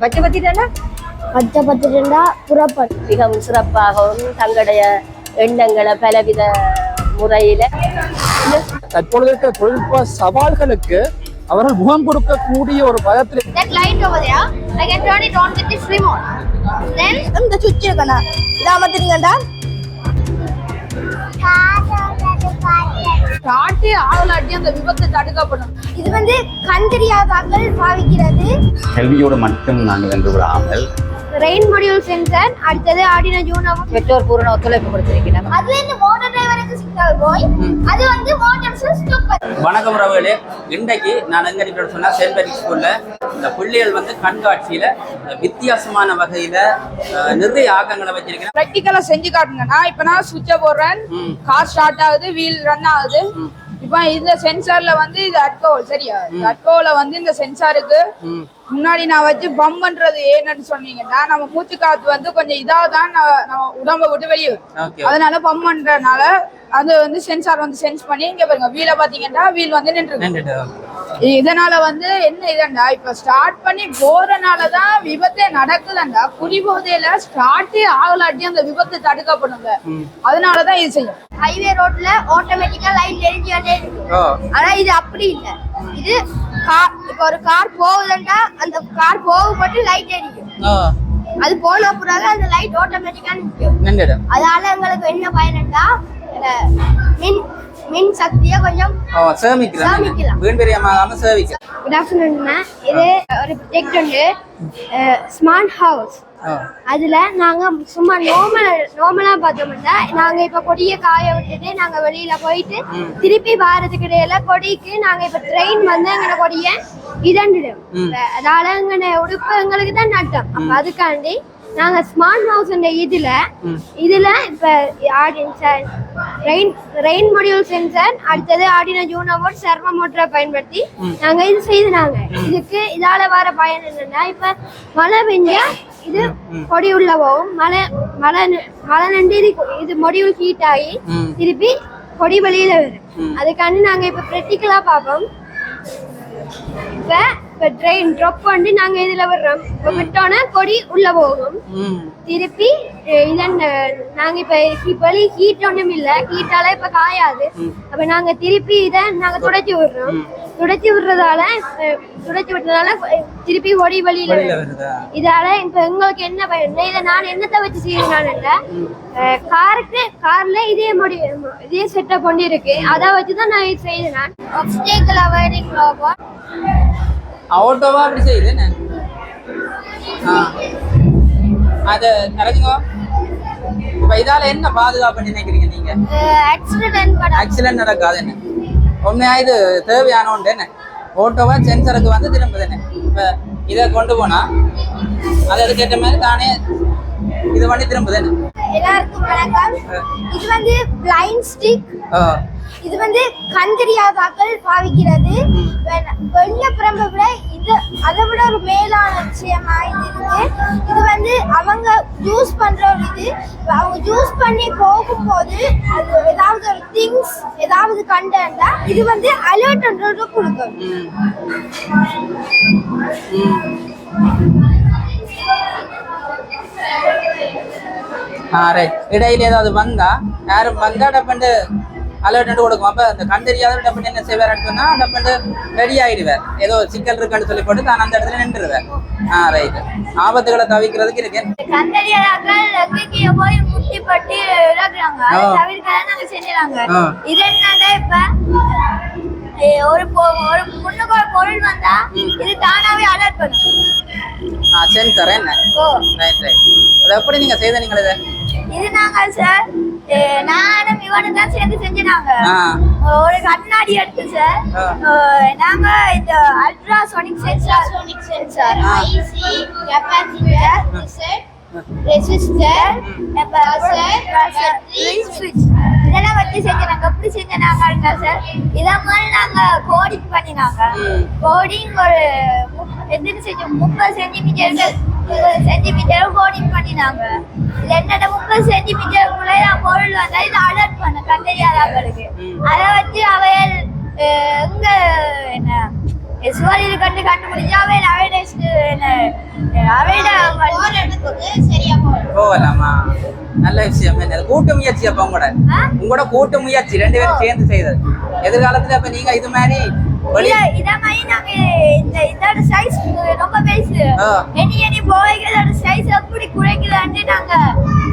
பச்சை பத்திட்டா பச்சை பத்திரண்டா புறப்பட் மிகவும் சிறப்பாகவும் தங்களுடைய எண்ணங்களை பலவித முறையில தற்பொழுது இருக்கிற தொழில்நுட்ப சவால்களுக்கு அவர்கள் முகம் கொடுக்கக்கூடிய ஒரு பதத்தில் இந்த சுவிட்ச் இருக்கனா இத அமர்த்தினீங்கடா ஸ்டார்ட்டே ஆகலாட்டி அந்த விபத்து தடுக்கப்படும். இது வந்து கண் பாவிக்கிறது. கல்வியோடு மட்டும் நாங்கள் என்று விடாமல் ரெயின் மாடியூல் சென்சர் அடுத்தது ஆடினோ யூனோ பெற்றோர் பூரண ஒத்துழைப்பு கொடுத்திருக்கிறார் அது வந்து மோட்டார் போய் அது வந்து மோட்டார்ஸ் வணக்கம் உறவுகளே. இன்றைக்கு நான் எங்க இருக்கிறேன்னு சொன்னா சென்ட் ஸ்கூல்ல இந்த பிள்ளைகள் வந்து கண்காட்சியில வித்தியாசமான வகையில நிறைய ஆக்கங்களை வச்சிருக்கிறேன். ப்ராக்டிக்கலா செஞ்சு காட்டுங்கன்னா இப்ப நான் சுவிட்ச போடுறேன். கார் ஸ்டார்ட் ஆகுது வீல் ரன் ஆகுது. இப்போ இந்த சென்சார்ல வந்து இது அட்கோல் சரியா? அட்கோல வந்து இந்த சென்சாருக்கு முன்னாடி நான் வச்சு பம் பண்றது ஏன்னு சொன்னீங்கன்னா நம்ம மூச்சு காத்து வந்து கொஞ்சம் இதாக தான் நம்ம உடம்ப விட்டு வெளியே அதனால பம்ப் பண்றதுனால அது வந்து சென்சார் வந்து சென்ஸ் பண்ணி இங்க பாருங்க வீல பாத்தீங்கன்னா வீல் வந்து நின்று இதனால வந்து என்ன இதுண்டா இப்ப ஸ்டார்ட் பண்ணி போறனாலதான் விபத்தே நடக்குதுண்டா குடிபோதையில ஸ்டார்ட்டே ஆகலாட்டி அந்த விபத்து தடுக்கப்படுங்க. அதனாலதான் இது செய்யும். ஹைவே ரோட்ல ஆட்டோமேட்டிக்கா லைட் எரிஞ்சுட்டே இருக்கு. ஓ ஆனா இது அப்படி இல்ல. இது கார் இப்ப ஒரு கார் போகுதுன்னா அந்த கார் போகும்போது லைட் எரியும் அது போன பிறகு அந்த லைட் ஆட்டோமேட்டிக்கா நிற்கும் அதனால எங்களுக்கு என்ன பயனண்டா மின் மின் சக்தியை கொஞ்சம் சேமிக்கலாம். சேமிக்கலாம். வீண் பெரியமாகாம சேவிக்கலாம். குட் ஆஃப்டர்நூன் இது ஒரு ப்ராஜெக்ட் உண்டு. ஸ்மார்ட் ஹவுஸ் அதுல நாங்க சும்மா நார்மல் நார்மலா பார்த்தோம்னா நாங்க இப்ப கொடியை காய விட்டுட்டு நாங்க வெளியில போயிட்டு திருப்பி வாரத்துக்கு இடையில கொடிக்கு நாங்க இப்ப ட்ரெயின் வந்து எங்கட கொடிய இதண்டிடும் அதால எங்கட உடுப்பு எங்களுக்கு தான் நட்டம். அப்ப அதுக்காண்டி நாங்க ஸ்மார்ட் ஹவுஸ் இதுல இதுல இப்ப ரெயின் ரெயின் மாடியூல் சென்சர் அடுத்தது ஆடினோ ஜூனோமோட் சர்வ மோட்டரை பயன்படுத்தி நாங்க இது செய்தாங்க இதுக்கு இதால வர பயன் என்னன்னா இப்ப மழை பெஞ்சா இது கொடி உள்ள போகும் மழை மழை மழை நண்டு இது இது மொடியூல் ஹீட் ஆகி திருப்பி கொடி வெளியில வரும் அதுக்காண்டி நாங்க இப்ப ப்ராக்டிக்கலா பார்ப்போம் இப்ப இப்ப ட்ரெயின் ட்ராப் பண்ணி நாங்க இதுல விடுறோம் இப்ப விட்டோன்னா கொடி உள்ள போகும். திருப்பி இதன் நாங்க இப்ப வெளி ஹீட் ஒண்ணும் இல்ல. ஹீட்டால இப்ப காயாது. அப்ப நாங்க திருப்பி இத நாங்க துடைச்சி விடுறோம். துடைச்சி விடுறதால துடைச்சி விடுறதால திருப்பி ஒடி. வருதா? இதால இப்ப எங்களுக்கு என்ன பயன் இதை நான் என்னத்தை வச்சு செய்யறான்ல காருக்கு கார்ல இதே முடி இதே செட்டப் கொண்டு இருக்கு. அதை வச்சுதான் நான் இது செய்தேன் obstacle avoiding robot. ஆட்டோவா அப்படி செய்யுது என்ன? ஆ. அது நிறைஞ்சுங்க இப்போ இதால என்ன பாதுகாப்பு நினைக்கிறீங்க நீங்க? ஆக்சிடென்ட் நடக்காது என்ன? உண்மையா இது தேவையான ஒன்று என்ன? ஓட்டோவா சென்சருக்கு வந்து திரும்புது என்ன? இப்போ இதை கொண்டு போனா அது அதுக்கேற்ற மாதிரி தானே இது பண்ணி திரும்புது என்ன? எல்லாருக்கும் வணக்கம். இது வந்து பிளைண்ட் ஸ்டிக் இது வந்து கண் தெரியாதாக்கள் பாவிக்கிறது வெள்ள பிரம்பை விட இது அதை விட ஒரு மேலான விஷயமா இது இருக்கு இது வந்து அவங்க யூஸ் பண்ற ஒரு இது அவங்க யூஸ் பண்ணி போகும்போது அது ஏதாவது ஒரு திங்ஸ் ஏதாவது கண்டா இது வந்து அலர்ட்ன்றது கொடுக்கும். இடையில ஏதாவது வந்தா யாரும் வந்தா டப்பண்டு அலர்ட் கொடுக்கும். அப்போ அந்த கண் தெரியாத டப்பண்டு என்ன செய்வார் சொன்னா டப்பண்டு ரெடி ஆயிடுவார் ஏதோ சிக்கல் இருக்குன்னு சொல்லி போட்டு தான் அந்த இடத்துல நின்றுடுவார் ஆ ரைட் ஆபத்துகளை தவிக்கிறதுக்கு நாங்க ஏ, ஒரு பொ- ஒரு முன்னுக்கு ஒரு பொருள் வந்தா இது தானாவே அலர்ட் பண்ணும். ஆ சென்சர் என்ன? ரைட் ரைட் அதை எப்படி நீங்க செய்த நீங்கள் இதை? இது நாங்க சார் நானும் இவனும் தான் சேர்ந்து செஞ்சுனாங்க. ஆ. ஒரு கண்ணாடி எடுத்து சார். நாங்க இந்த ultrasonic sensor sonic sensor IC capacitor resistor ஸ்விட்ச் இதெல்லாம் வச்சு செஞ்சாங்க எப்படி செஞ்சாங்க சார்? இதை மாதிரி நாங்க கோடிங் பண்ணினாங்க. கோடிங் ஒரு முப்ப- எத்தனை செஞ்சு முப்பது சென்டிமீட்டர்கள் சென்டிமீட்டர் கோடிங் பண்ணினாங்க என்னோட முப்பது சென்டிமீட்டருக்குள்ளே தான் பொருள் வந்தா இது அலர்ட் பண்ண கண்டையாளர்களுக்கு அதை வச்சு அவையல் எங்க என்ன சுவரில் கண்டு கண்டுபிடிச்சு அவையல் அவேர்னஸ் என்ன அவையிட சரியா போகலாமா? நல்ல விஷயம். கூட்டு முயற்சி அப்ப உங்களோட. உங்களோட கூட்டு முயற்சி ரெண்டு பேரும் சேர்ந்து செய்தது. எதிர்காலத்துல இப்ப நீங்க இது மாதிரி இல்ல இத மாதிரி நாங்க இந்த இதோட சைஸ் ரொம்ப பெருசு. இனி இனி போய்களோட சைஸ் எப்படி குறைக்கலான்னு நாங்க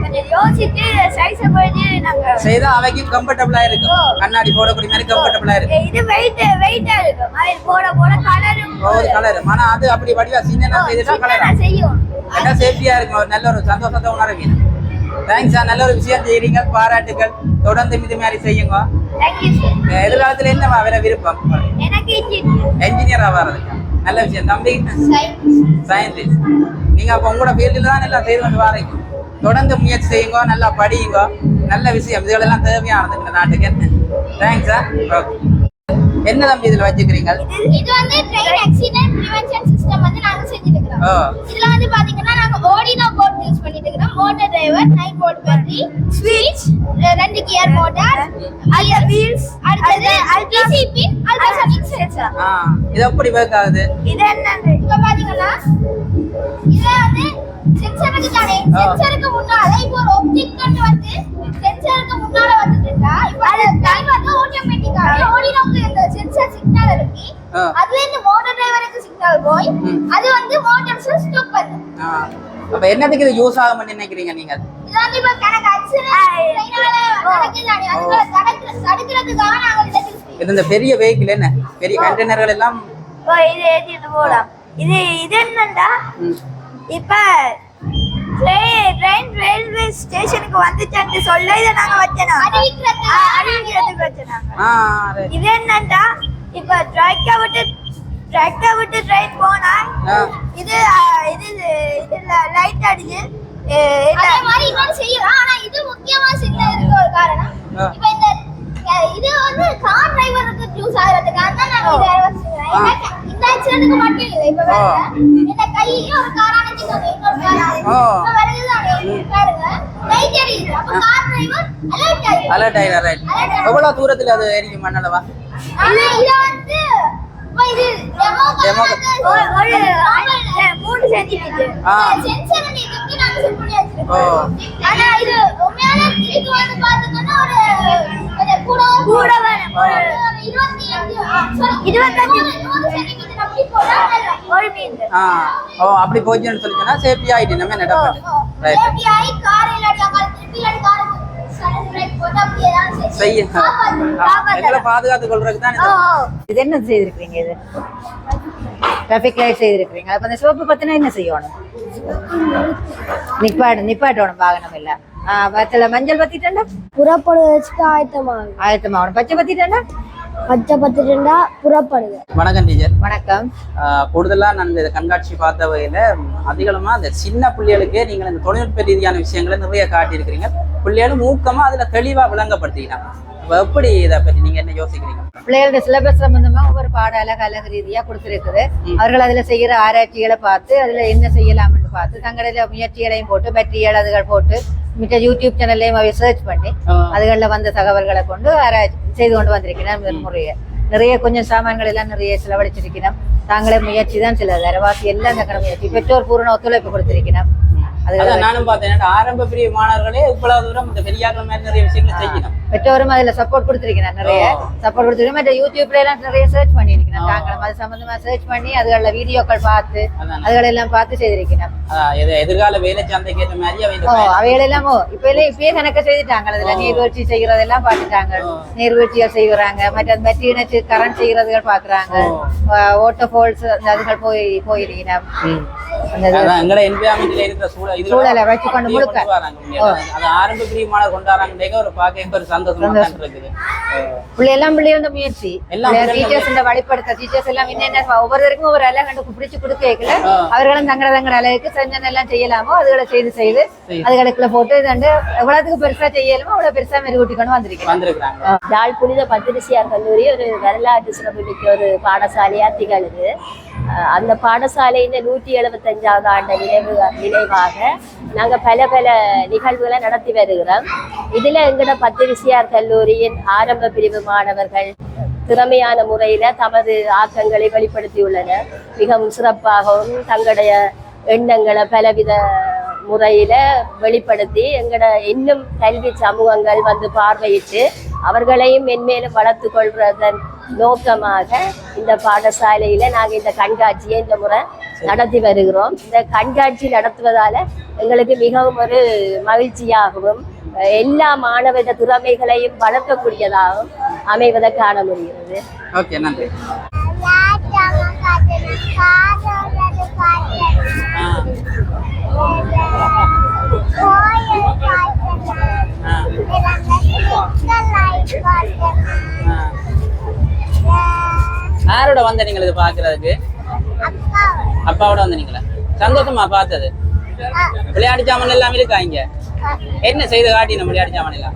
கொஞ்சம் யோசிச்சு சைஸ போயிட்டு நாங்க செய்தா கம்ஃபர்டபுளா இருக்கும். கண்ணாடி போடக்கூடிய மாதிரி கம்ஃபர்டபுளா இருக்கும். இது வெயிட் வெயிட்டா இருக்கும். அது போட போட கலரும் ஒரு கலர் ஆனா அது அப்படி வடிவா சின்ன செய்துட்டா கலர் செய்யும். என்ன சேஃப்டியா இருக்கும். நல்ல ஒரு சந்தோஷத்தை உணர்வீங்க தேங்க்ஸ் நல்ல ஒரு விஷயம் செய்றீங்க. பாராட்டுகள் தொடர்ந்து இது மாதிரி செய்யுங்க. சார் எதிர்காலத்துல என்ன வேற விருப்பம்? என்ஜினியரா வர்றதுக்கு. நல்ல விஷயம். தம்பி? சயின்டிஸ்ட் நீங்க அப்ப உங்களோட ஃபீல்டில் தான் எல்லாம் செய்து கொண்டு வரீங்க. தொடர்ந்து முயற்சி செய்யுங்க. நல்லா படியுங்க. நல்ல விஷயம். இதுகளெல்லாம் தேவையானது இந்த நாட்டுக்கு. தேங்க்ஸ் ஓகே என்ன தம்பி இதுல வச்சுக்கிறீங்க? இது வந்து ட்ரெயின் ஆக்சிடென்ட் ப்ரிவென்ஷன் சிஸ்டம் வந்து நாங்க செஞ்சுட்டு இருக்கோம் இதுல வந்து பாத்தீங்கன்னா நாங்க ஓடினோ போர்ட் யூஸ் பண்ணிட்டு இருக்கோம் motor driver nine port battery ஸ்விட்ச் ரெண்டு கியர் மோட்டார் அதுல வீல்ஸ் அடுத்தது டிசி பின் அல்ட்ராசோனிக் சென்சார் ஆ இது எப்படி ஒர்க் ஆகுது? இது என்னது? இப்ப பாத்தீங்கன்னா இதுல வந்து சென்சாருக்கு தானே. சென்சாருக்கு முன்னால இப்போ ஒரு ஆப்ஜெக்ட் கொண்டு வந்து சென்சாருக்கு முன்னால வந்துட்டுட்டா இப்போ அது டைம் வந்து ஆட்டோமேட்டிக்கா ஓடினோக்கு இந்த சென்சார் சிக்னல் இருக்கு. அதுல இருந்து மோட்டார் டிரைவருக்கு சிக்னல் போய் அது வந்து மோட்டார்ஸ் ஸ்டாப் பண்ணும் அப்ப என்னத்துக்கு இது யூஸ் ஆகும்னு நினைக்கிறீங்க நீங்க? இது வந்து இப்ப கணக்கு ஆக்சிடென்ட் தடுக்கிறதுக்காக நாங்க இதை இந்த பெரிய வெஹிக்கிள் என்ன? பெரிய கண்டெய்னர்கள் எல்லாம் இது ஏத்திட்டு போலாம். இது இது என்னண்டா? இப்ப ட்ரெயின் ரயில்வே ஸ்டேஷனுக்கு வந்துச்சுன்னு சொல்ல. இதை நாங்க வச்சோம் அறிவிக்கிறதுக்கு right. இது என்னண்டா? இப்ப ட்ராக்கை விட்டு ட்ராக்கை விட்டு ட்ரெயின் போனா. இது இது இதுல லைட் அடிச்சு அதே மாதிரி செய்யலாம். ஆனா இது முக்கியமா சின்ன இருக்க ஒரு காரணம். இப்ப இந்த இது வந்து கார் டிரைவருக்கு யூஸ் ஆகுறதுக்காக தான் நாங்க இதை. இந்த- மட்டும் இல்லை. இப்ப. பாருங்க இந்த கையில ஒரு காரான சின்ன அலர்ட் அலர்ட் எவ்வளவு தூரத்துல அது எரிக்கும் மண்ணளவா? ஓ. ஆனா இது உண்மையான வந்து பாத்தீங்கன்னா ஒரு கூட அப்படி ஆ ஓ அப்படி போச்சுன்னு சொல்லி சொன்னா சேஃப்டி ஆயிட்டு நம்ம நடப்பட்டு ரைட் செய்ய. எங்களை பாதுகாத்து கொள்றதுக்கு தான் இது? என்ன செய்திருக்கிறீங்க இது? டிராஃபிக் லைட் செய்திருக்கிறீங்க. அப்ப அந்த சிவப்பு பத்தினா என்ன செய்யணும்? நிப்பாட்டு நிப்பாட்டணும் வாகனம் இல்லை. பத்துல மஞ்சள் பத்திட்டா புறப்படுவதற்கு ஆயத்தமாகும் ஆயத்தமாகணும் பச்சை பத்திட்டா பச்சை பத்திரண்டா புறப்படுது வணக்கம் டீச்சர். வணக்கம். கூடுதலா நான் இந்த கண்காட்சி பார்த்த வகையில ம், அதிகளமா இந்த சின்ன பிள்ளைகளுக்கே நீங்கள் இந்த தொழில்நுட்ப ரீதியான விஷயங்களை நிறைய காட்டியிருக்கிறீங்க. பிள்ளைகளும் ஊக்கமா அதுல தெளிவா விளங்கப்படுத்திக்கிறாங்க அப்ப எப்படி இதை பற்றி நீங்க என்ன யோசிக்கிறீங்க? பிள்ளைகளோட சிலபஸ் சம்பந்தமா ஒவ்வொரு பாட அழகு அழகு ரீதியா கொடுத்துருக்குது. அவர்கள் அதுல செய்யற ஆராய்ச்சிகளை பார்த்து அதுல என்ன செய்யலாம்னு பார்த்து தங்களோட முயற்சிகளையும் போட்டு மெட்டீரியல் அதுகள் போட்டு மிச்ச யூடியூப் சேனல்லையும் அவை சர்ச் பண்ணி அதுகளில் வந்த தகவல்களை கொண்டு ஆராய்ச்சி செய்து கொண்டு வந்திருக்கிறோம் முதல் முறையை. நிறைய கொஞ்சம் சாமான்கள் எல்லாம் நிறைய செலவழிச்சிருக்கிறோம் தாங்களே முயற்சி தான் சில தரவாசி எல்லாம் தக்கிற முயற்சி. பெற்றோர் பூரண ஒத்துழைப்பு கொடுத்திருக்கிறோம் அதுகளை அதான் நானும் பார்த்தேன். ஆரம்ப பிரிவு மாணவர்களே இவ்வளவு தூரம் இந்த பெரியாக்கள் மாதிரி நிறைய விஷயங்களை செய்யணும். பெற்றோரும் அதுல சப்போர்ட் கொடுத்திருக்கிறேன் நிறைய. சப்போர்ட் கொடுத்திருக்கேன் மற்ற யூடியூப்ல எல்லாம் நிறைய சர்ச் பண்ணியிருக்கிறேன் தாங்களும் அது சம்பந்தமா சர்ச் பண்ணி அதுகளில் வீடியோக்கள் பார்த்து அதுகளெல்லாம் பார்த்து செய்திருக்கிறேன் எதிர்கால வேலை சந்தைக்கு ஏற்ற மாதிரி இப்ப எல்லாம் இப்பயே கணக்க செய்துட்டாங்க அதுல நீர்வீழ்ச்சி செய்யறதெல்லாம் பார்த்துட்டாங்க. நீர்வீழ்ச்சிகள் செய்யறாங்க மற்ற மெட்டி இணைச்சு கரண்ட் செய்யறதுகள் பாக்குறாங்க ஓட்ட ஃபால்ஸ் அதுகள் போய். அந்த அதான் எங்களை என்விரான்மெண்ட்ல இருக்கிற சூழல் சூழலை வச்சு கொண்டு அப்படியே முழுக்க. அது ஆரம்ப பிரிவு மாணவர் கொண்டாடுறாங்க ஒரு பார்க்க ஒரு சந்தோஷமா இருக்குது. பிள்ளை எல்லாம் பிள்ளை வந்து முயற்சி டீச்சர்ஸ் இந்த வழிபடுத்த டீச்சர்ஸ் எல்லாம் என்னென்ன ஒவ்வொருத்தருக்கும் ஒரு அழகு கண்டு பிடிச்சு கொடுக்கல ஆ. அவர்களும் தங்கட தங்கட அழகுக்கு செஞ்சன எல்லாம் செய்யலாமோ அதுகளை செய்து செய்து. அதுகளுக்குள்ள போட்டு இதுண்டு எவ்வளவுக்கு பெருசா செய்யலுமோ அவ்வளவு பெருசா மெருகூட்டிக்கொண்டு வந்திருக்கிறோம். வந்திருக்கிறாங்க. யாழ் புனித பத்திரிசியார் கல்லூரி ஒரு வரலாற்று சிறப்புமிக்க ஒரு பாடசாலையா திகழுது அந்த பாடசாலையின் நூற்றி எழுபத்தஞ்சாவது ஆண்டு நினைவு நினைவாக நாங்கள் பல பல நிகழ்வுகளை நடத்தி வருகிறோம். இதில் எங்கட பத்திரிசியார் கல்லூரியின் ஆரம்ப பிரிவு மாணவர்கள் திறமையான முறையில் தமது ஆக்கங்களை வெளிப்படுத்தியுள்ளனர். மிகவும் சிறப்பாகவும் தங்களுடைய எண்ணங்களை பலவித முறையில் வெளிப்படுத்தி எங்களோட இன்னும் கல்வி சமூகங்கள் வந்து பார்வையிட்டு அவர்களையும் மென்மேலும் வளர்த்து கொள்வதன் நோக்கமாக இந்த பாடசாலையில் நாங்கள் இந்த கண்காட்சியை இந்த முறை நடத்தி வருகிறோம் இந்த கண்காட்சி நடத்துவதால எங்களுக்கு மிகவும் ஒரு மகிழ்ச்சியாகவும் எல்லா மாணவத திறமைகளையும் வளர்க்கக்கூடியதாகவும் அமைவதை காண முடிகிறது ஓகே நன்றி ஆ ஆ ஆ. யாரோட வந்த நீங்கள் இது பாக்குறதுக்கு அப்பாவோட வந்தீங்களா? சந்தோஷமா பார்த்தது? விளையாட்டு சாமான் எல்லாம் இருக்கா இங்க என்ன செய்து காட்டினோம் விளையாட்டு சாமான் எல்லாம்?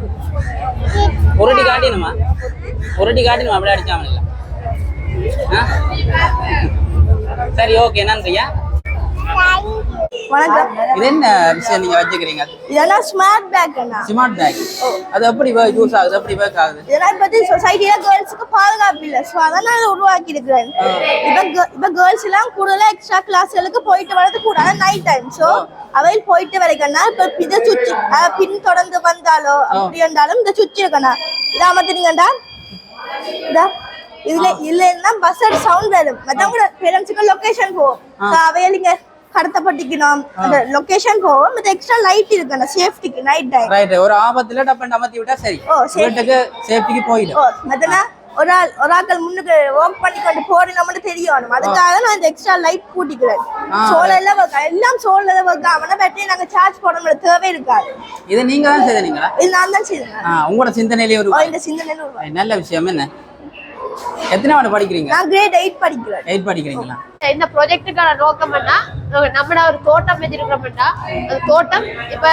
உருட்டி காட்டினுமா? உருட்டி காட்டினுமா விளையாட்டு சாமான் எல்லாம்? ஆ? சரி ஓகே நன்றியா வணக்கம். இது என்ன விஷயம் நீங்க வச்சுக்கிறீங்க? இதெல்லாம் ஸ்மார்ட் பேக் அண்ணா. ஸ்மார்ட் பேக் அது எப்படி யூஸ் ஆகுது? எப்படி ஒர்க் ஆகுது? இதெல்லாம் பத்தி சொசைட்டில கேர்ள்ஸுக்கு பாதுகாப்பு இல்லை. அதான் நான் உருவாக்கி இருக்கிறேன் இப்ப இப்ப கேர்ள்ஸ் எல்லாம் கூடுதலா எக்ஸ்ட்ரா கிளாஸ்களுக்கு போயிட்டு வரது நைட் டைம் ஸோ அவையில் போயிட்டு வரைக்கண்ணா இப்ப இதை பின் தொடர்ந்து வந்தாலோ அப்படி இருந்தாலும் இந்த சுற்றி இருக்கண்ணா இதை அமர்த்தினீங்கடா இதா. இதுல இல்லைன்னா பஸ் சவுண்ட் வரும். மத்தவங்க பேரண்ட்ஸுக்கு லொகேஷன் போகும். So, அவையில் இங்க கடத்தப்பட்டிக்கணும் அந்த லொகேஷன் போகும் இது எக்ஸ்ட்ரா லைட் இருக்குண்ணா சேஃப்டிக்கு நைட் டைம் ரைட் ஒரு ஆபத்துல டப்பன் அமர்த்தி விட்டா சரி. ஓ, சரி. வீட்டுக்கு சேஃப்டிக்கு போயிடும். ஓ மத்தனா ஒரு ஆள் ஒரு ஆட்கள் முன்னுக்கு ஒர்க் பண்ணி கொண்டு போறது மட்டும் தெரியணும் அதுக்காக நான் இந்த எக்ஸ்ட்ரா லைட் கூட்டிக்கிறேன். ஆ. சோழர்ல ஒர்க் எல்லாம் சோழர்ல ஒர்க் ஆகணும் பேட்டரி நாங்க சார்ஜ் போட தேவை இருக்காது. இது நீங்க தான் செய்தீங்களா? இது நான் தான் செய்தேன். உங்களோட சிந்தனையிலே ஒரு இந்த சிந்தனை உருவாக்கி. நல்ல விஷயம் என்ன? எத்தனை ஆண்டு படிக்கிறீங்க? நான் கிரேட் எயிட் படிக்கிறேன். எயிட் படிக்கிறீங்களா? இந்த ப்ராஜெக்டுக்கான நோக்கம் என்ன? நம்மள ஒரு தோட்டம் வச்சிருக்கிறோம்னா அந்த தோட்டம் இப்ப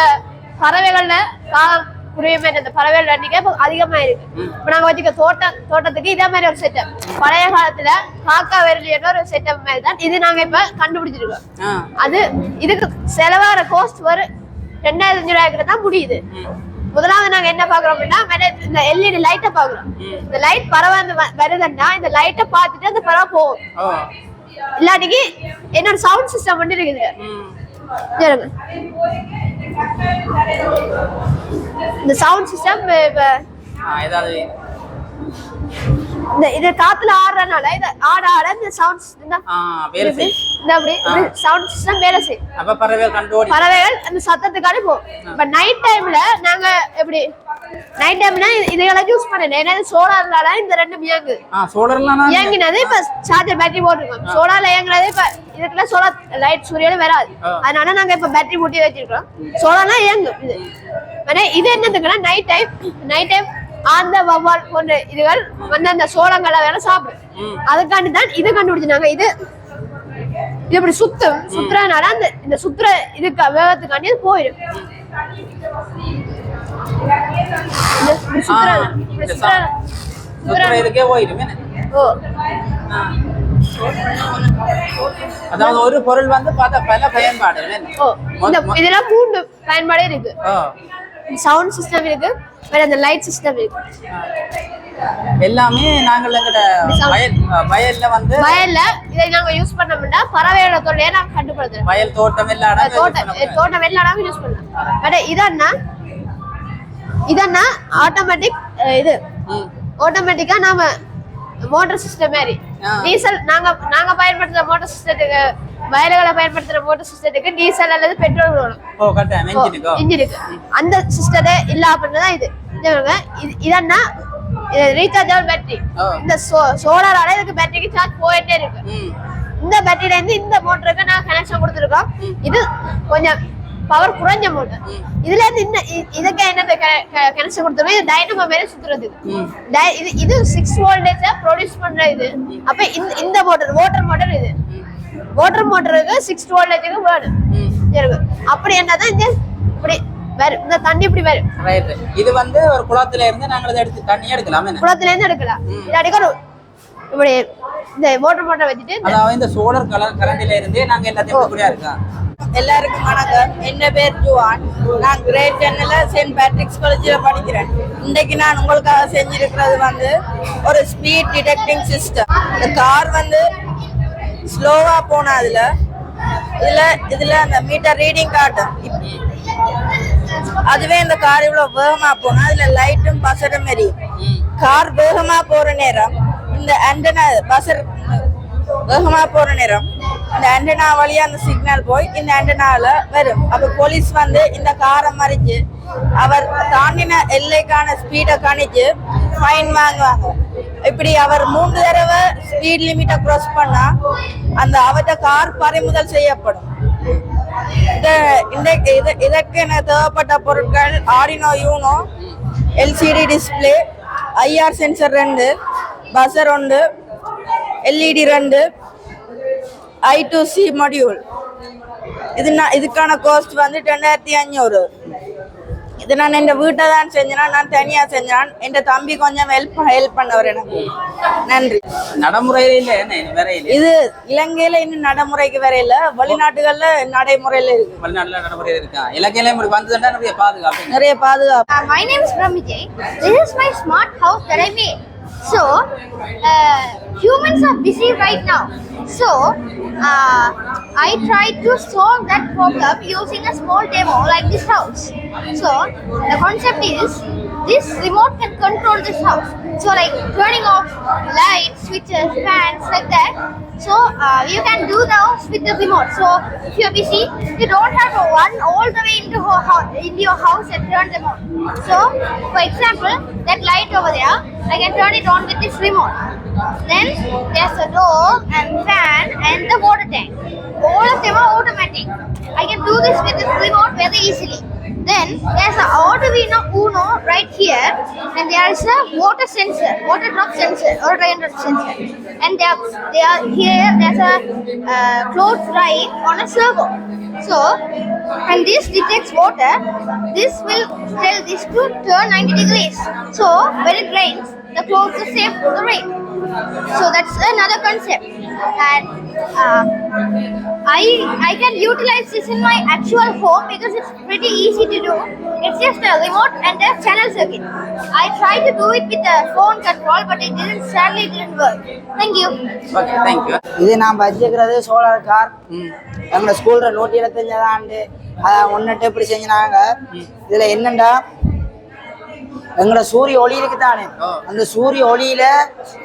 பறவைகள்ல காகம் குருவி மாதிரி அந்த பறவைகள் எண்ணிக்கை இப்ப அதிகமா இருக்கு இப்ப நாங்க வச்சுக்க தோட்டம் தோட்டத்துக்கு இதே மாதிரி ஒரு செட்டப் பழைய காலத்துல காக்கா வெரலியன்ற ஒரு செட்டப் மாதிரி தான் இது நாங்க இப்ப கண்டுபிடிச்சிருக்கோம். அது இதுக்கு செலவாகிற கோஸ்ட் ஒரு ரெண்டாயிரத்தி அஞ்சு ரூபாய்க்கு தான் முடியுது. முதலாவது நாங்க என்ன பாக்குறோம் அப்படின்னா இந்த எல்இடி லைட்டை பாக்குறோம் இந்த லைட் பறவை வருதுன்னா இந்த லைட்டை பார்த்துட்டு அந்த பறவை போகும். இல்லாட்டிக்கு என்னோட சவுண்ட் சிஸ்டம் வந்து இருக்குது. இந்த சவுண்ட் சிஸ்டம் ஏதாவது இந்த இது காத்துல ஆடுறதுனால இது ஆட ஆட இந்த சவுண்ட் இந்த ஆ வேலை செய். இந்த அப்படி? சவுண்ட் சிஸ்டம் வேலை செய்யும் அப்ப பறவை கண்டோடி பறவைகள் அந்த சத்தத்துக்கான போகும் இப்ப நைட் டைம்ல நாங்க எப்படி நைட் டைம்னா இதெல்லாம் யூஸ் பண்ணல. ஏன்னா சோலார்னால இந்த ரெண்டும் இயங்கு. ஆ சோழர்லாம் இயங்கினது இப்ப சார்ஜர் பேட்டரி போட்டிருக்கோம். சோலார்ல இயங்குனது இப்ப இதுக்குள்ள சோலார் லைட் சூரியனும் வராது. அதனால நாங்க இப்ப பேட்டரி மூட்டி வச்சிருக்கோம் சோலார்னா இயங்கும் இது. இது என்னதுக்குன்னா நைட் டைம் நைட் டைம் ஆந்த வவ்வால் போன்ற இதுகள் வந்து அந்த சோளங்களை வேற சாப்பிடும். அதுக்காண்டி தான் இது கண்டுபிடிச்சாங்க இது இது இப்படி சுத்தும் சுத்துறதுனால அந்த இந்த சுத்துற இதுக்கு வேகத்துக்காண்டி அது போயிடும். அதாவது ஒரு பொருள் வந்து பார்த்தா பல பயன்பாடு இதெல்லாம் மூணு பயன்பாடே இருக்கு. சவுண்ட் சிஸ்டம் இருக்கு வேற அந்த லைட் சிஸ்டம் இருக்கு. எல்லாமே நாங்கள் எங்கட வயல் வயல்ல வந்து வயல்ல இதை நாங்க யூஸ் பண்ணோம்னா பறவையோட தொல்லையை நாங்க கட்டுப்படுத்துறோம் வயல் தோட்டம் எல்லா தோட்டம் பண்ண தோட்டம் எல்லாமே யூஸ் பண்ணலாம். பட் இதன்னா? இதன்னா? ஆட்டோமேட்டிக் இது. ஆட்டோமேட்டிக்கா நாம மோட்டார் சிஸ்டம் மாதிரி. டீசல் நாங்க நாங்க பயன்படுத்துற மோட்டார் சிஸ்டத்துக்கு வயல்களை பயன்படுத்துற மோட்டார் சிஸ்டத்துக்கு டீசல் அல்லது பெட்ரோல் என்ஜினுக்கோ இன்ஜினுக்கு அந்த சிஸ்டத்தை இல்ல அப்படின்றதான் இது. இது பாருங்க, இது இதன்னா ரீசார்ஜபிள் பேட்டரி. இந்த சோலாரால இதுக்கு பேட்டரிக்கு சார்ஜ் போயிட்டே இருக்கு. இந்த பேட்டரியில இருந்து இந்த மோட்டருக்கு நான் கனெக்ஷன் கொடுத்துருக்கோம். இது கொஞ்சம் பவர் குறைஞ்ச மோட்டர் இதுல இருந்து இந்த இ- இதுக்கு என்ன கனெக்ஷன் கொடுத்துருக்கோம் இது டைனமோ மேல. டை- இது. இது சிக்ஸ் வோல்டேஜ் ப்ரொடியூஸ் பண்ற இது. அப்ப இந்த இந்த மோட்டர் வாட்டர் மோட்டர் இது. வாட்டர் மோட்டருக்கு சிக்ஸ் வோல்டேஜுக்கு வேணும் இருக்கு. அப்படி என்னதான் இந்த இப்படி வரும் இந்த தண்ணி இப்படி வரும் இது வந்து ஒரு குளத்துல இருந்து நாங்கள் இதை எடுத்து தண்ணி எடுக்கலாம் குளத்துல இருந்து எடுக்கலாம். இது அடிக்கணும் இப்படி இந்த வாட்டர் மோட்டர் வச்சுட்டு அதாவது இந்த சோலார் கலர் கரண்டில இருந்தே நாங்க எல்லாத்தையும் எடுக்கக்கூடியா இருக்கோம் எல்லாருக்கும் வணக்கம். என்ன பேர்? ஜுவான். நான் கிரேட் டென்னில் செயின்ட் பேட்ரிக்ஸ் காலேஜில் படிக்கிறேன். இன்றைக்கு நான் உங்களுக்காக செஞ்சிருக்கிறது வந்து ஒரு ஸ்பீட் டிடெக்டிங் சிஸ்டம் இந்த கார் வந்து ஸ்லோவாக போன அதில் இதுல இதுல அந்த மீட்டர் ரீடிங் காட்டும் அதுவே இந்த கார் இவ்வளவு வேகமா போனா அதுல லைட்டும் பசரும் மாரி. கார் வேகமா போற நேரம் இந்த ஆண்டனா பசர் வேகமா போற நேரம் இந்த ஆண்டனா வழியா அந்த சிக்னல் போய் இந்த ஆண்டனால வரும். அப்ப போலீஸ் வந்து இந்த காரை மறிச்சு அவர் தாண்டின எல்லைக்கான ஸ்பீடை கணிச்சு ஃபைன் வாங்குவாங்க. இப்படி அவர் மூன்று தடவை ஸ்பீட் லிமிட்டை கிராஸ் பண்ணா அந்த அவர்கிட்ட கார் பறிமுதல் செய்யப்படும். இந்த இந்த இது- இதற்கு எனக்கு தேவைப்பட்ட பொருட்கள்? Arduino Uno LCD display IR sensor ரெண்டு பசர் ஒன்று எல்இடி ரெண்டு ஐ டு சி மொடியூல் இது நான் இதுக்கான காஸ்ட் வந்து ரெண்டாயிரத்தி அஞ்சூறு இது நான் என் வீட்டை தான் செஞ்சேனா நான் தனியாக செஞ்சேன் என் தம்பி கொஞ்சம் ஹெல்ப் ஹெல்ப் பண்ணவர் எனக்கு. நன்றி. நடைமுறையில இது வேற இல்ல இது இலங்கையில இன்னும் நடைமுறைக்கு வேற இல்ல வெளிநாட்டுகள்ல நடைமுறையில இருக்கு. வெளிநாட்டுல நடைமுறையில இருக்கா? இலக்கையில இப்படி வந்ததுன்னா நிறைய பாதுகாப்பு. நிறைய பாதுகாப்பு. My name is Brahmijay. This is my smart house that I made. So, uh, humans are busy right now. So, uh, I tried to solve that problem using a small demo like this house. So, the concept is this remote can control this house. So, like turning off lights, switches, fans, like that. So, uh, you can do the house with the remote. So, if you're busy, you don't have to run all the way into, your house, into your house and turn them on. So, for example, that light over there, I can turn it on with this remote. Then there's a door and fan and the water tank. All of them are automatic. I can do this with this remote very easily. Then there's an Arduino Uno right here, and there is a water sensor, water drop sensor or rain drop sensor, and there, there here there's a uh, clothes drying on a servo. So, and this detects water. This will tell this to turn 90 degrees. So when it rains, the clothes are safe from the rain. So that's another concept, and uh, I I can utilize this in my actual home because it's pretty easy to do. It's just a remote and a channel circuit. I tried to do it with a phone control, but it didn't. Sadly, it didn't work. Thank you. Okay thank you இது நான் வச்சுக்கிறது solar car எங்களை ஸ்கூல்ல நூற்றி இருபத்தஞ்சாவது ஆண்டு அதை ஒன்றுட்டு இப்படி செஞ்சினாங்க இதுல என்னண்டா எங்களோட சூரிய ஒளி இருக்குதானே அந்த சூரிய ஒளியில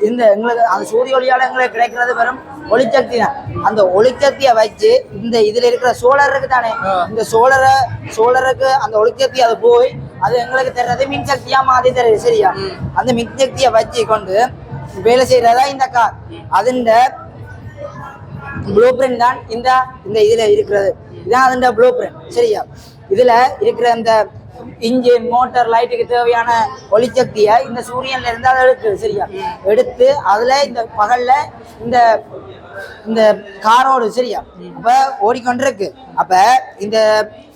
இந்த எங்களுக்கு அந்த சூரிய ஒளியால எங்களுக்கு கிடைக்கிறது வெறும் ஒளிசக்தி தான். அந்த ஒளிசக்தியை வச்சு இந்த இதுல இருக்கிற சோலார் இருக்குதானே இந்த சோலரை சோலருக்கு அந்த ஒளிசக்தி அது போய் அது எங்களுக்கு தர்றது மின்சக்தியா மாத்தி தருது சரியா? அந்த மின்சக்தியை வச்சு கொண்டு வேலை செய்யறதா இந்த கார். அதுண்ட ப்ளூ பிரிண்ட் தான் இந்த இந்த இதுல இருக்கிறது. இதான் அதோட ப்ளூ பிரிண்ட் சரியா? இதுல இருக்கிற இந்த இன்ஜின் மோட்டார் லைட்டுக்கு தேவையான ஒளிசக்தியை இந்த சூரியன்ல இருந்து அதை எடுக்குது சரியா? எடுத்து அதுல இந்த பகல்ல இந்த இந்த காரோடு சரியா? அப்ப ஓடிக்கொண்டிருக்கு. அப்ப இந்த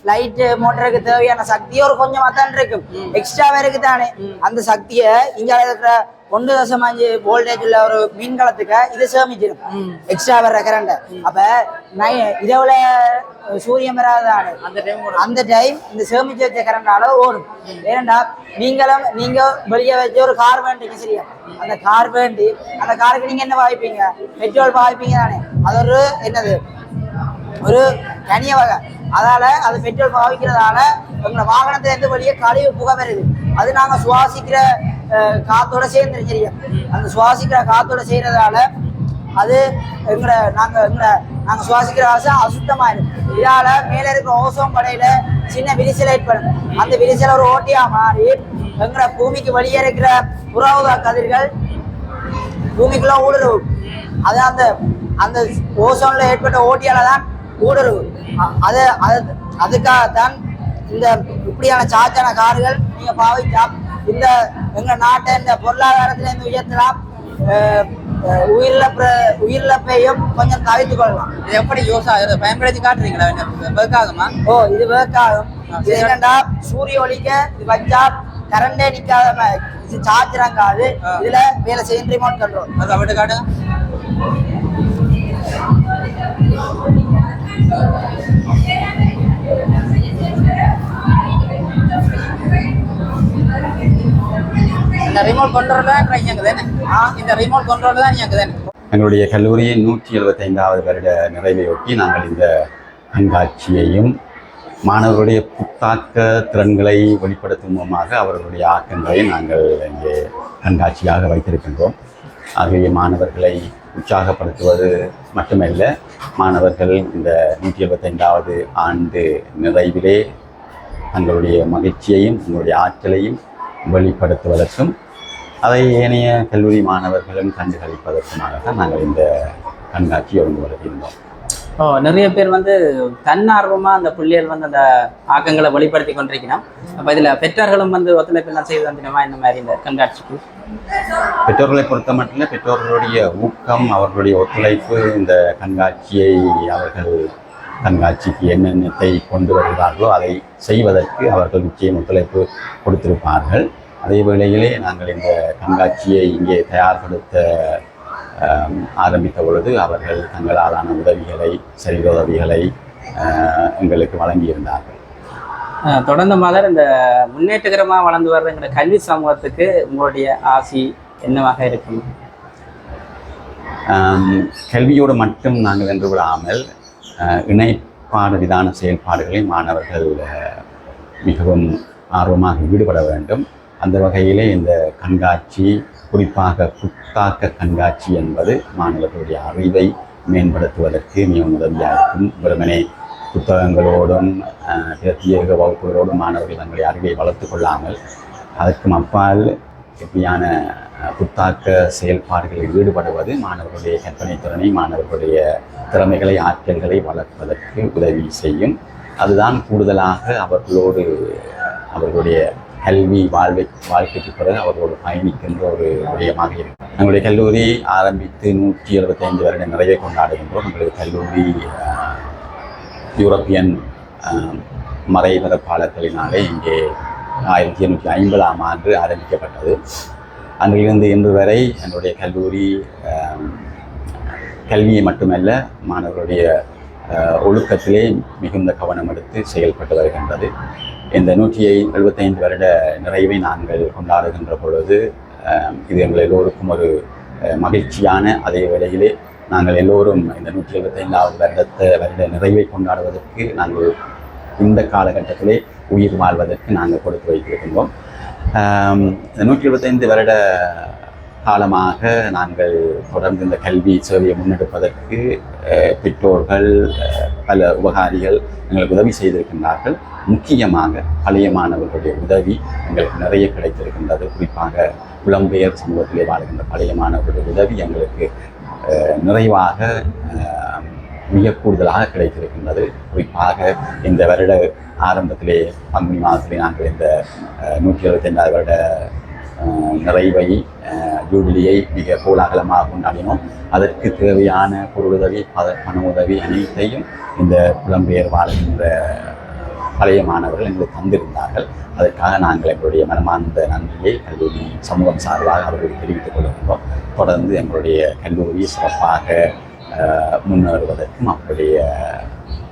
லைட்டு மோட்டருக்கு தேவையான சக்தி ஒரு கொஞ்சமா தான் இருக்கும் எக்ஸ்ட்ராவே இருக்கு தானே அந்த சக்தியை இங்க இருக்கிற ஒன்று தசம் அஞ்சு வோல்டேஜ் உள்ள ஒரு மின்கலத்துக்கு இது சேமிச்சிடும் எக்ஸ்ட்ரா வர்ற கரண்ட் அப்ப இரவுல சூரியன் வராதானே அந்த டைம் அந்த டைம் இந்த சேமிச்சு வச்ச கரண்டால ஓடும். ஏனண்டா நீங்களும் நீங்க வெளியே வச்ச ஒரு கார் வேண்டீங்க சரியா அந்த கார் வேண்டி அந்த காருக்கு நீங்க என்ன பாய்ப்பீங்க பெட்ரோல் பாய்ப்பீங்க தானே. அது ஒரு என்னது? ஒரு தனிய வகை. அதால அது பெட்ரோல் பாவிக்கிறதால உங்களை வாகனத்துல இருந்து வெளியே கழிவு புகை வருது அது நாங்க சுவாசிக்கிற காத்தோட சேர்ந்து சரியா அந்த சுவாசிக்கிற காத்தோட செய்யறதால அது எங்களை நாங்க எங்களை நாங்க சுவாசிக்கிற காசு அசுத்தமாயிடும் இதால மேல இருக்கிற ஓசோன் படையில சின்ன விரிசல் ஏற்படும் அந்த விரிசல் ஒரு ஓட்டியா மாறி எங்களை பூமிக்கு வெளியே இருக்கிற புறாவுதா கதிர்கள் பூமிக்குள்ள ஊடுருவு. அது அந்த அந்த ஓசோன்ல ஏற்பட்ட ஓட்டியால தான் ஊடுருவு. அது அது அதுக்காகத்தான் இந்த இப்படியான சார்ஜான கார்கள் நீங்க பாவிச்சா இந்த எங்க நாட்டை இந்த பொருளாதாரத்துல இருந்து உயர்த்தலாம் உயிரிழப்பு உயிரிழப்பையும் கொஞ்சம் தவிர்த்து கொள்ளலாம். இது எப்படி யூஸ் ஆகுது? பயன்படுத்தி காட்டுறீங்களா? ஒர்க் ஆகுமா ஓ இது ஒர்க் ஆகும் இது சூரிய ஒளிக்க இது வச்சா கரண்டே நிக்காத இது சார்ஜ் ரங்காது இதுல வேலை செய்யும் ரிமோட் கண்ட்ரோல் அது அப்படி காட்டுங்க இந்த ரிமோட் கண்ட்ரோல் தான் இயங்குது தானே இந்த ரிமோட் கண்ட்ரோல் தான் இயங்குது தானே எங்களுடைய கல்லூரியின் நூற்றி எழுபத்தைந்தாவது வருட நிறைவையொட்டி நாங்கள் இந்த கண்காட்சியையும் மாணவர்களுடைய புத்தாக்க திறன்களை வெளிப்படுத்தும் மூலமாக அவர்களுடைய ஆக்கங்களை நாங்கள் இங்கே கண்காட்சியாக வைத்திருக்கின்றோம். ஆகிய மாணவர்களை உற்சாகப்படுத்துவது மட்டுமல்ல மாணவர்கள் இந்த நூற்றி எழுபத்தைந்தாவது ஆண்டு நிறைவிலே தங்களுடைய மகிழ்ச்சியையும் தங்களுடைய ஆற்றலையும் வெளிப்படுத்துவதற்கும் அதை ஏனைய கல்லூரி மாணவர்களும் கண்டுகளிப்பதற்குமாக தான் நாங்கள் இந்த கண்காட்சி ஒழுங்கு வருகின்றோம். ஓ நிறைய பேர் வந்து தன்னார்வமா அந்த பிள்ளைகள் வந்து அந்த ஆக்கங்களை வெளிப்படுத்தி கொண்டிருக்கணும் அப்ப இதுல பெற்றோர்களும் வந்து ஒத்துழைப்பு எல்லாம் செய்து தந்தினமா இந்த மாதிரி இந்த கண்காட்சிக்கு? பெற்றோர்களை பொறுத்த மட்டும் பெற்றோர்களுடைய ஊக்கம் அவர்களுடைய ஒத்துழைப்பு இந்த கண்காட்சியை அவர்கள் கண்காட்சிக்கு என்னென்னத்தை கொண்டு வருகிறார்களோ அதை செய்வதற்கு அவர்கள் நிச்சயம் ஒத்துழைப்பு கொடுத்திருப்பார்கள். அதே வேளையிலே நாங்கள் இந்த கண்காட்சியை இங்கே தயார்படுத்த ஆரம்பித்த பொழுது அவர்கள் தங்களாலான உதவிகளை சரிதோதவிகளை எங்களுக்கு வழங்கியிருந்தார்கள். தொடர்ந்து மாதிரி இந்த முன்னேற்றகரமா வளர்ந்து வர்ற கல்வி சமூகத்துக்கு உங்களுடைய ஆசி என்னவாக இருக்கும்? கல்வியோடு மட்டும் நாங்கள் வென்று விடாமல் இணைப்பாடு விதான செயல்பாடுகளில் மாணவர்கள் மிகவும் ஆர்வமாக ஈடுபட வேண்டும். அந்த வகையிலே இந்த கண்காட்சி குறிப்பாக புத்தாக்க கண்காட்சி என்பது மாணவர்களுடைய அறிவை மேம்படுத்துவதற்கு மிகவும் உதவியாக இருக்கும். வெறுமனே புத்தகங்களோடும் பிரத்யேக வகுப்புகளோடும் மாணவர்கள் தங்களுடைய அறிவை வளர்த்து கொள்ளாமல் அதற்கும் அப்பால் எப்படியான புத்தாக்க செயல்பாடுகளில் ஈடுபடுவது மாணவர்களுடைய கற்பனை திறனை மாணவர்களுடைய திறமைகளை ஆற்றல்களை வளர்ப்பதற்கு உதவி செய்யும். அதுதான் கூடுதலாக அவர்களோடு அவர்களுடைய கல்வி வாழ்வை வாழ்க்கைக்கு பிறகு அவர்களோடு பயணிக்கின்ற ஒரு விடயமாக இருக்கும். நம்முடைய கல்லூரி ஆரம்பித்து நூற்றி எழுபத்தைந்து வருட நிறைவை கொண்டாடுகின்றோம். நம்முடைய கல்லூரி யூரோப்பியன் அஹ், இங்கே ஆயிரத்தி எண்ணூற்றி ஐம்பதாம் ஆண்டு ஆரம்பிக்கப்பட்டது. அன்றிலிருந்து இன்று வரை எங்களுடைய கல்லூரி கல்வியை மட்டுமல்ல மாணவர்களுடைய ஒழுக்கத்திலே மிகுந்த கவனம் எடுத்து செயல்பட்டு வருகின்றது. இந்த நூற்றி எழுபத்தைந்து வருட நிறைவை நாங்கள் கொண்டாடுகின்ற பொழுது இது எங்கள் எல்லோருக்கும் ஒரு மகிழ்ச்சியான அதே வேளையிலே நாங்கள் எல்லோரும் இந்த நூற்றி எழுபத்தைந்தாவது வருடத்தை வருட நிறைவை கொண்டாடுவதற்கு நாங்கள் இந்த காலகட்டத்திலே உயிர் வாழ்வதற்கு நாங்கள் கொடுத்து வைத்திருக்கின்றோம். நூற்றி இருபத்தைந்து வருட காலமாக நாங்கள் தொடர்ந்து இந்த கல்வி சேவையை முன்னெடுப்பதற்கு பெற்றோர்கள் பல உபகாரிகள் எங்களுக்கு உதவி செய்திருக்கின்றார்கள். முக்கியமாக பழைய மாணவர்களுடைய உதவி எங்களுக்கு நிறைய கிடைத்திருக்கின்றது. குறிப்பாக புலம்பெயர் சமூகத்திலே வாழ்கின்ற பழைய மாணவர்களுடைய உதவி எங்களுக்கு நிறைவாக மிக கூடுதலாக கிடைத்திருக்கின்றது. குறிப்பாக இந்த வருட ஆரம்பத்திலே பங்குனி மாதத்திலே நாங்கள் இந்த நூற்றி நூற்றி எழுபத்தைந்தாவது வருட நிறைவை ஜூபிலியை மிக கோலாகலமாக கொண்டாடினோம். அதற்கு தேவையான பொருளுதவி பத பண உதவி அனைத்தையும் இந்த புலம்பெயர் வாழ்கின்ற பழைய மாணவர்கள் எங்களுக்கு தந்திருந்தார்கள். அதற்காக நாங்கள் எங்களுடைய மனமார்ந்த நன்றியை கல்லூரி சமூகம் சார்பாக அவர்களுக்கு தெரிவித்துக் கொள்கின்றோம். தொடர்ந்து எங்களுடைய கல்லூரி சிறப்பாக முன்னேறுவதற்கும் அவருடைய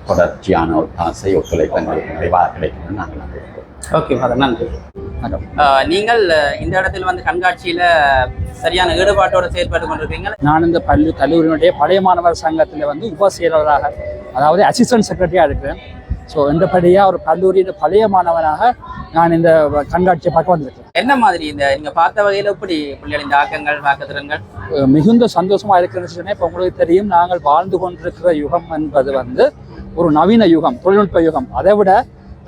தொடர்ச்சியான ஒத்தாசை ஒத்துழைப்பு எங்களுக்கு நிறைவாக கிடைக்கும் என்று நாங்கள் நம்புகிறோம். ஓகே ஃபாதர் நன்றி. நீங்கள் இந்த இடத்தில் வந்து கண்காட்சியில சரியான ஈடுபாட்டோட செயல்பட்டு கொண்டிருக்கீங்க நான் இந்த பள்ளி கல்லூரியினுடைய பழைய மாணவர் சங்கத்தில் வந்து உப செயலாளராக அதாவது அசிஸ்டன்ட் செக்ரட்டரியாக இருக்கிறேன். ஸோ என்றபடியாக ஒரு கல்லூரியின் பழைய மாணவனாக நான் இந்த கண்காட்சியை பார்க்க வந்திருக்கேன். என்ன மாதிரி இந்த நீங்க பார்த்த வகையில எப்படி பிள்ளைகள் இந்த ஆக்கங்கள் வாக்குத்திறன்கள் மிகுந்த சந்தோஷமா இருக்கிறேன்னு சொன்னேன். இப்போ உங்களுக்கு தெரியும் நாங்கள் வாழ்ந்து கொண்டிருக்கிற யுகம் என்பது வந்து ஒரு நவீன யுகம் தொழில்நுட்ப யுகம். அதை விட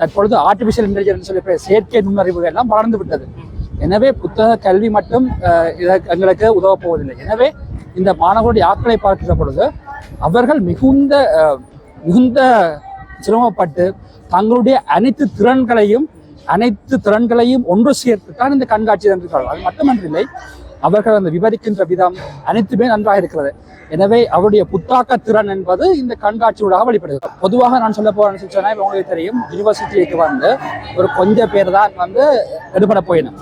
தற்பொழுது ஆர்டிஃபிஷியல் இன்டெலிஜென்ஸ் சொல்லி செயற்கை நுண்ணறிவுகள் எல்லாம் வளர்ந்து விட்டது. எனவே புத்தக கல்வி மட்டும் எங்களுக்கு உதவ போவதில்லை. எனவே இந்த மாணவர்களுடைய ஆட்களை பார்க்கிற பொழுது அவர்கள் மிகுந்த மிகுந்த சிரமப்பட்டு தங்களுடைய அனைத்து திறன்களையும் அனைத்து திறன்களையும் ஒன்று சேர்த்து தான் இந்த கண்காட்சி தந்திருக்கிறார்கள். அது மட்டுமன்றில்லை அவர்கள் அந்த விவரிக்கின்ற விதம் அனைத்துமே நன்றாக இருக்கிறது. எனவே அவருடைய புத்தாக்க திறன் என்பது இந்த கண்காட்சியூடாக வெளிப்படுது பொதுவாக நான் சொல்ல போறேன்னு சொல்லி சொன்னா உங்களுக்கு தெரியும் யூனிவர்சிட்டிக்கு வந்து ஒரு கொஞ்சம் பேர் தான் வந்து எடுபட போயிடும்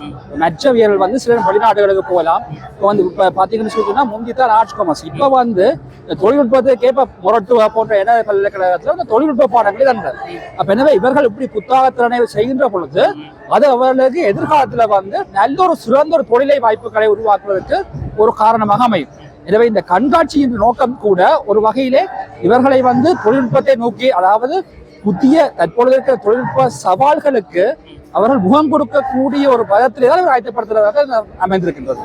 வீரர்கள் வந்து சில வெளிநாடுகளுக்கு போகலாம். இப்போ வந்து இப்போ பார்த்தீங்கன்னு சொல்லி முந்தி தான் ஆர்ட்ஸ் காமர்ஸ் இப்போ வந்து தொழில்நுட்பத்தை தொழில்நுட்பத்துக்கு ஏற்ப முரட்டுவா போன்ற இட பல்கலைக்கழகத்தில் இந்த தொழில்நுட்ப பாடங்களே தந்தது அப்போ எனவே இவர்கள் இப்படி புத்தாக திறனை செய்கின்ற பொழுது அது அவர்களுக்கு எதிர்காலத்தில் வந்து நல்ல ஒரு சிறந்த ஒரு தொழிலை வாய்ப்புகளை உருவாக்குவதற்கு ஒரு காரணமாக அமையும். எனவே இந்த கண்காட்சியின் நோக்கம் கூட ஒரு வகையிலே இவர்களை வந்து தொழில்நுட்பத்தை நோக்கி அதாவது புதிய தற்பொழுது இருக்கிற தொழில்நுட்ப சவால்களுக்கு அவர்கள் முகம் கொடுக்கக்கூடிய ஒரு பதத்திலே தான் ஆயத்தப்படுத்துறதாக அமைந்திருக்கின்றது.